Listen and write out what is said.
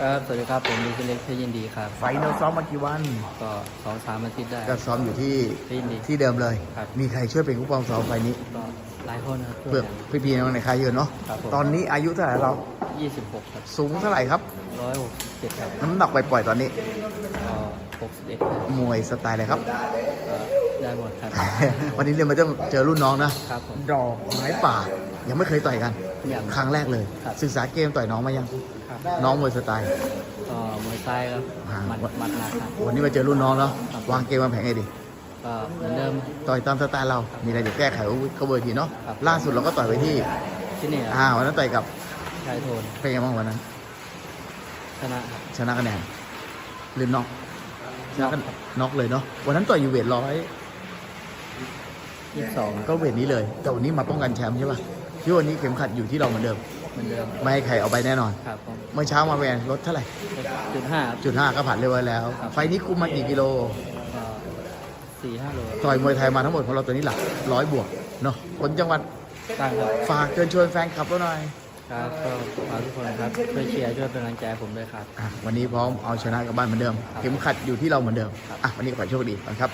ครับสวัสดีครับผมดิเล็กเทยินดีครับไฟท์เราซ้อมมากี่วันก็สองสามอาทิตย์ได้ก็ซ้อมอยู่ที่เทยินดีที่เดิมเลยครับมีใครช่วยเป็นผู้ปกครองซ้อมไฟล์นี้ก็หลายคนนะครับเพื่อพี่ๆน้องในค่ายเยอะเนาะครับผมตอนนี้อายุเท่าไหร่เรายี่สิบหกครับ สูงเท่าไหร่ครับร้อยหกเจ็ดครับ น้ำหนักปล่อยๆตอนนี้ก็หกสิบเอ็ดมวยสไตล์อะไรครับก็ได้หมดครับ วันนี้เรียนมาเจอเจอรุ่นน้องนะครับผมดอกไม้ป่ายังไม่เคยต่อยกันอ ย่างครั้งแรกเลย ครับ ศึกษาเกมต่อยน้องมายัง ครับน้องมวยสไตล์ ก็มวยใต้ครับอ่า หมัดหมัดหนักครับ วันนี้มาเจอรุ่นน้องเนาะครับ วางเกมวางแผนไงดี ก็เหมือนเดิม ต่อยตามสไตล์เรา มีอะไรเดี๋ยวแก้ไขก็เบอร์ทีเนาะ ครับ ล่าสุดเราก็ต่อยไปที่ที่นี่คอ่ารับวันนั้นต่อยกับชายโทนเป็นไงบ้างวันนั้น ชนะครับ ชนะคะแนนหรือน็อกชนะกันน็อกเลยเนาะ วันนั้นต่อยอยู่เวทร้อย ยี่สิบสองก็เวทนี้เลย แต่วันนี้มาป้องกันแชมป์ใช่ป่ะ ที่วันนี้เข็มขัดอยู่ที่เราเหมือนเดิม เหมือนเดิมไม่ให้ใครเอาไปแน่นอน ครับผมเมื่อเช้ามาแวนลดเท่าไหร่จุดห้าครับจุดห้าก็ผ่านเรียบร้อยแล้วครับไฟล์นี้คุมมากี่กิโลก็สี่ห้าโลต่อยมวยไทยมาทั้งหมดของเราตัวนี้หลักร้อยบวกเนาะคนจังหวัดตั้งครับฝากเชิญชวนแฟนคลับเราหน่อยครับก็ฝากทุกคนครับช่วยเชียร์ช่วยเป็นกำลังใจให้ผมด้วยครับอะวันนี้พร้อมเอาชนะกลับบ้านเหมือนเดิมครับเข็มขัดอยู่ที่เราเหมือนเดิมครับอะวันนี้ก็ขอโชคดีก่อนครับ